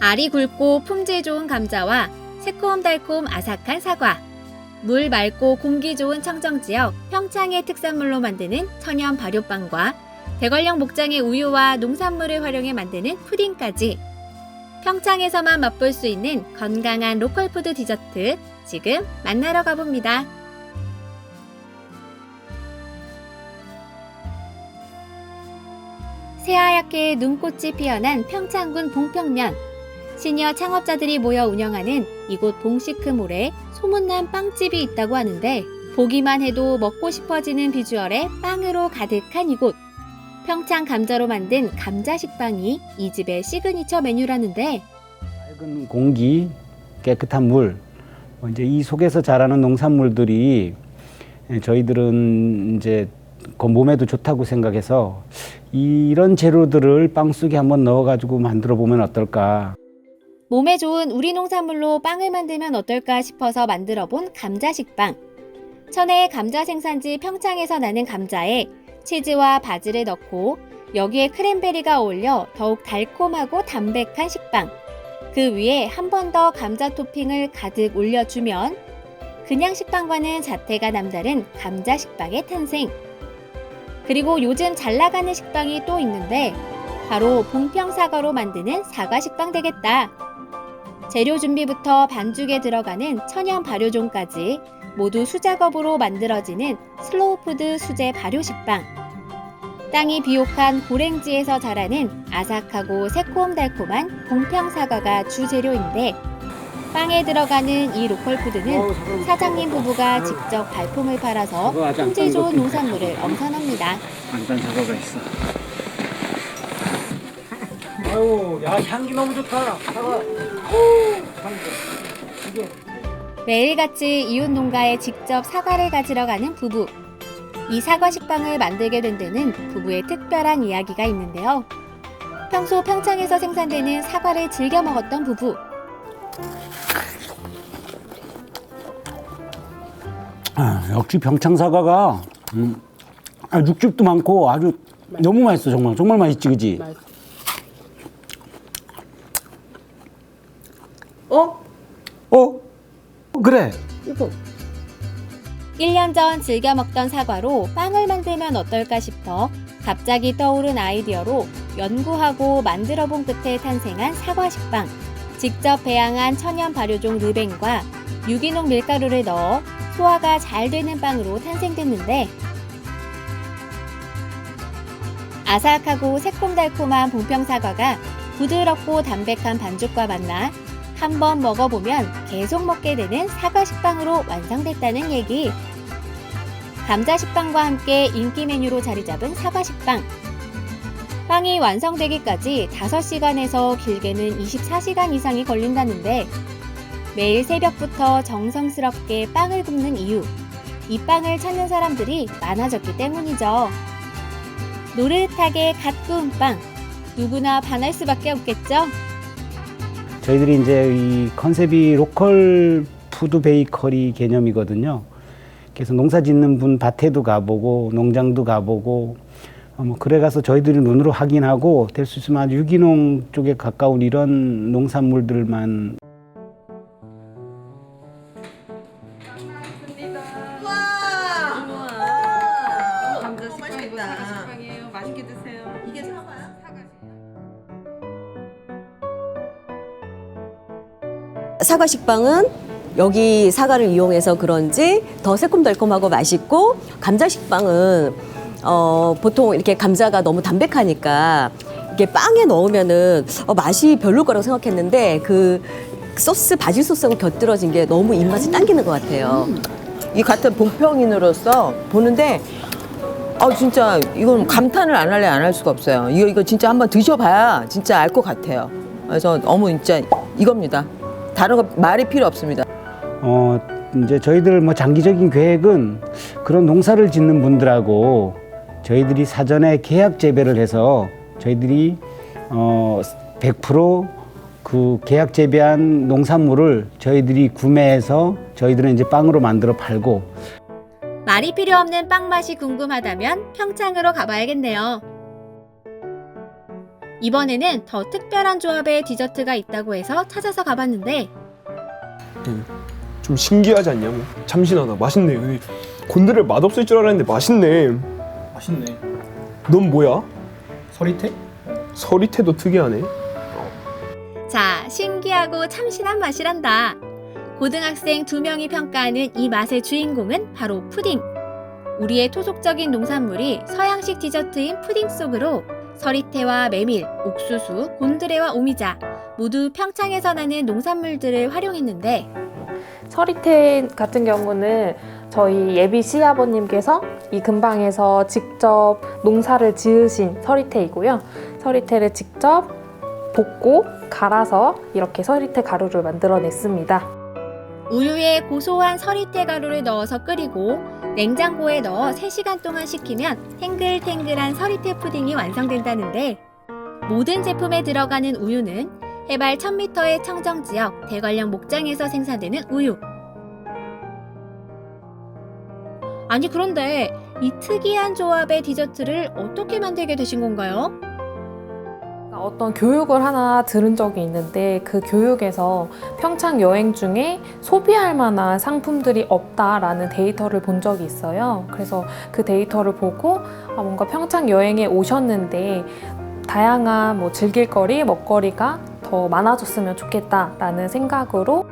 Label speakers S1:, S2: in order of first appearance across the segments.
S1: 알이 굵고 품질 좋은 감자와 새콤달콤 아삭한 사과, 물 맑고 공기 좋은 청정 지역 평창의 특산물로 만드는 천연 발효빵과 대관령 목장의 우유와 농산물을 활용해 만드는 푸딩까지 평창에서만 맛볼 수 있는 건강한 로컬푸드 디저트 지금 만나러 가봅니다. 새하얗게 눈꽃이 피어난 평창군 봉평면 시니어 창업자들이 모여 운영하는 이곳 봉시크몰에 소문난 빵집이 있다고 하는데 보기만 해도 먹고 싶어지는 비주얼의 빵으로 가득한 이곳 평창 감자로 만든 감자 식빵이 이 집의 시그니처 메뉴라는데
S2: 맑은 공기, 깨끗한 물, 뭐 이제 이 속에서 자라는 농산물들이 예, 저희들은 이제 그 몸에도 좋다고 생각해서 이런 재료들을 빵 속에 한번 넣어가지고 만들어 보면 어떨까.
S1: 몸에 좋은 우리 농산물로 빵을 만들면 어떨까 싶어서 만들어 본 감자 식빵. 천혜의 감자 생산지 평창에서 나는 감자에 치즈와 바지를 넣고 여기에 크랜베리가 어울려 더욱 달콤하고 담백한 식빵. 그 위에 한 번 더 감자 토핑을 가득 올려주면 그냥 식빵과는 자태가 남다른 감자 식빵의 탄생. 그리고 요즘 잘 나가는 식빵이 또 있는데 바로 봉평 사과로 만드는 사과 식빵 되겠다. 재료 준비부터 반죽에 들어가는 천연 발효종까지 모두 수작업으로 만들어지는 슬로우푸드 수제 발효 식빵. 땅이 비옥한 고랭지에서 자라는 아삭하고 새콤달콤한 봉평 사과가 주재료인데 빵에 들어가는 이 로컬 푸드는 사장님 부부가 직접 발품을 팔아서 품질 좋은 농산물을 엄선합니다.
S2: 안단 사과가 있어.
S3: 아유, 야 향기 너무 좋다. 사과.
S1: 매일같이 이웃 농가에 직접 사과를 가지러 가는 부부. 이 사과 식빵을 만들게 된 데는 부부의 특별한 이야기가 있는데요. 평소 평창에서 생산되는 사과를 즐겨 먹었던 부부.
S2: 아, 역시 병창 사과가 음, 아, 육즙도 많고 아주 너무 맛있어 정말 정말 맛있지 그지?
S3: 어?
S2: 어? 그래.
S3: 이거
S1: 1년 전 즐겨 먹던 사과로 빵을 만들면 어떨까 싶어 갑자기 떠오른 아이디어로 연구하고 만들어 본 끝에 탄생한 사과 식빵. 직접 배양한 천연 발효종 르뱅과 유기농 밀가루를 넣어 소화가 잘 되는 빵으로 탄생됐는데 아삭하고 새콤달콤한 봉평 사과가 부드럽고 담백한 반죽과 만나 한번 먹어보면 계속 먹게 되는 사과 식빵으로 완성됐다는 얘기. 감자 식빵과 함께 인기 메뉴로 자리 잡은 사과 식빵. 빵이 완성되기까지 5시간에서 길게는 24시간 이상이 걸린다는데 매일 새벽부터 정성스럽게 빵을 굽는 이유. 이 빵을 찾는 사람들이 많아졌기 때문이죠. 노릇하게 갓 구운 빵. 누구나 반할 수밖에 없겠죠?
S2: 저희들이 이제 이 컨셉이 로컬 푸드 베이커리 개념이거든요. 그래서 농사 짓는 분 밭에도 가보고 농장도 가보고 어, 뭐 그래 가서 저희들이 눈으로 확인하고 될 수 있으면 아주 유기농 쪽에 가까운 이런 농산물들만
S4: 와!
S5: 감자
S4: 너무
S5: 식빵 이거
S4: 맛있겠다.
S5: 사과 식빵이에요. 맛있게 드세요.
S4: 이게 사과야?
S6: 사과 식빵은 여기 사과를 이용해서 그런지 더 새콤달콤하고 맛있고 감자 식빵은 어, 보통 이렇게 감자가 너무 담백하니까 이게 빵에 넣으면은 어, 맛이 별로일 거라고 생각했는데 그 소스 바질 소스하고 곁들여진 게 너무 입맛이 당기는 것 같아요.
S7: 이 같은 본평인으로서 보는데 아 진짜 이건 감탄을 안 할래 안 할 수가 없어요. 이거 이거 진짜 한번 드셔봐야 진짜 알 것 같아요. 그래서 너무 진짜 이겁니다. 다른 거 말이 필요 없습니다.
S2: 어 이제 저희들 뭐 장기적인 계획은 그런 농사를 짓는 분들하고 저희들이 사전에 계약 재배를 해서 저희들이 어 100%그 계약 재배한 농산물을 저희들이 구매해서 저희들은 이제 빵으로 만들어 팔고
S1: 말이 필요 없는 빵 맛이 궁금하다면 평창으로 가봐야겠네요. 이번에는 더 특별한 조합의 디저트가 있다고 해서 찾아서 가봤는데
S8: 좀 신기하지 않냐? 뭐. 잠시나다 맛있네. 근데 곤드레 맛없을 줄 알았는데 맛있네.
S3: 맛있네.
S8: 넌 뭐야?
S3: 서리태?
S8: 서리태도 특이하네.
S1: 자, 신기하고 참신한 맛이란다. 고등학생 두 명이 평가하는 이 맛의 주인공은 바로 푸딩. 우리의 토속적인 농산물이 서양식 디저트인 푸딩 속으로 서리태와 메밀, 옥수수, 곤드레와 오미자 모두 평창에서 나는 농산물들을 활용했는데
S9: 서리태 같은 경우는 저희 예비 시아버님께서 이 근방에서 직접 농사를 지으신 서리태이고요. 서리태를 직접 볶고 갈아서 이렇게 서리태 가루를 만들어냈습니다.
S1: 우유에 고소한 서리태 가루를 넣어서 끓이고 냉장고에 넣어 3시간 동안 식히면 탱글탱글한 서리태 푸딩이 완성된다는데 모든 제품에 들어가는 우유는 해발 1000m의 청정지역 대관령 목장에서 생산되는 우유. 아니 그런데 이 특이한 조합의 디저트를 어떻게 만들게 되신 건가요?
S9: 어떤 교육을 하나 들은 적이 있는데 그 교육에서 평창 여행 중에 소비할 만한 상품들이 없다라는 데이터를 본 적이 있어요. 그래서 그 데이터를 보고 아, 뭔가 평창 여행에 오셨는데 다양한 뭐 즐길거리, 먹거리가 더 많아졌으면 좋겠다라는 생각으로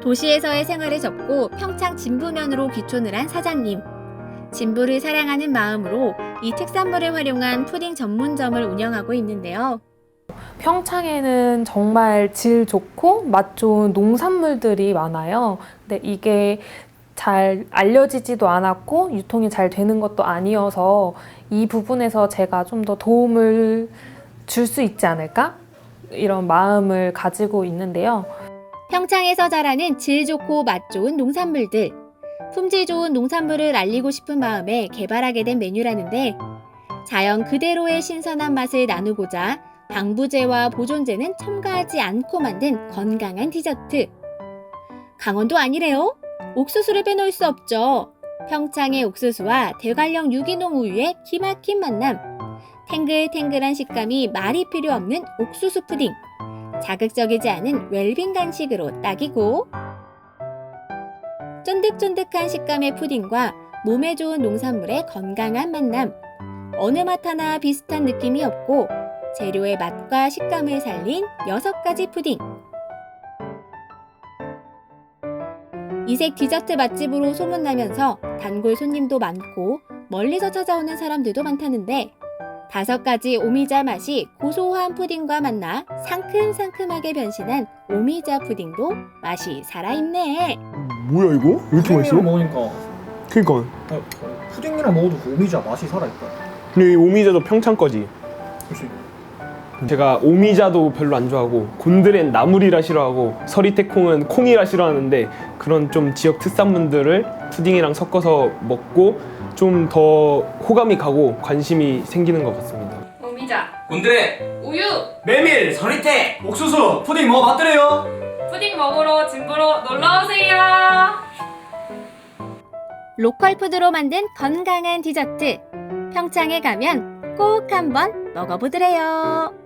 S1: 도시에서의 생활을 접고 평창 진부면으로 귀촌을 한 사장님. 진부를 사랑하는 마음으로 이 특산물을 활용한 푸딩 전문점을 운영하고 있는데요.
S9: 평창에는 정말 질 좋고 맛 좋은 농산물들이 많아요. 근데 이게 잘 알려지지도 않았고 유통이 잘 되는 것도 아니어서 이 부분에서 제가 좀 더 도움을 줄 수 있지 않을까? 이런 마음을 가지고 있는데요.
S1: 평창에서 자라는 질 좋고 맛 좋은 농산물들. 품질 좋은 농산물을 알리고 싶은 마음에 개발하게 된 메뉴라는데 자연 그대로의 신선한 맛을 나누고자 방부제와 보존제는 첨가하지 않고 만든 건강한 디저트. 강원도 아니래요? 옥수수를 빼놓을 수 없죠. 평창의 옥수수와 대관령 유기농 우유의 기막힌 만남. 탱글탱글한 식감이 말이 필요 없는 옥수수 푸딩. 자극적이지 않은 웰빙 간식으로 딱이고 쫀득쫀득한 식감의 푸딩과 몸에 좋은 농산물의 건강한 만남 어느 맛 하나 비슷한 느낌이 없고 재료의 맛과 식감을 살린 여섯 가지 푸딩 이색 디저트 맛집으로 소문나면서 단골 손님도 많고 멀리서 찾아오는 사람들도 많다는데 다섯 가지 오미자 맛이 고소한 푸딩과 만나 상큼상큼하게 변신한 오미자 푸딩도 맛이 살아있네.
S8: 뭐야 이거? 왜 이렇게 맛있어?
S3: 푸딩이랑 먹으니까
S8: 그니까.
S3: 아, 푸딩이랑 먹어도 그 오미자 맛이 살아있다.
S8: 근데 이 오미자도 평창 거지.
S3: 그렇지.
S8: 제가 오미자도 별로 안 좋아하고 곤드레는 나물이라 싫어하고 서리태콩은 콩이라 싫어하는데 그런 좀 지역 특산물들을 푸딩이랑 섞어서 먹고 좀 더 호감이 가고 관심이 생기는 것 같습니다.
S5: 오미자,
S3: 곤드레,
S5: 우유,
S3: 메밀, 서리태, 옥수수, 푸딩 먹어봤더래요.
S5: 푸딩 먹으러 진부로 놀러 오세요.
S1: 로컬 푸드로 만든 건강한 디저트. 평창에 가면 꼭 한번 먹어보드래요.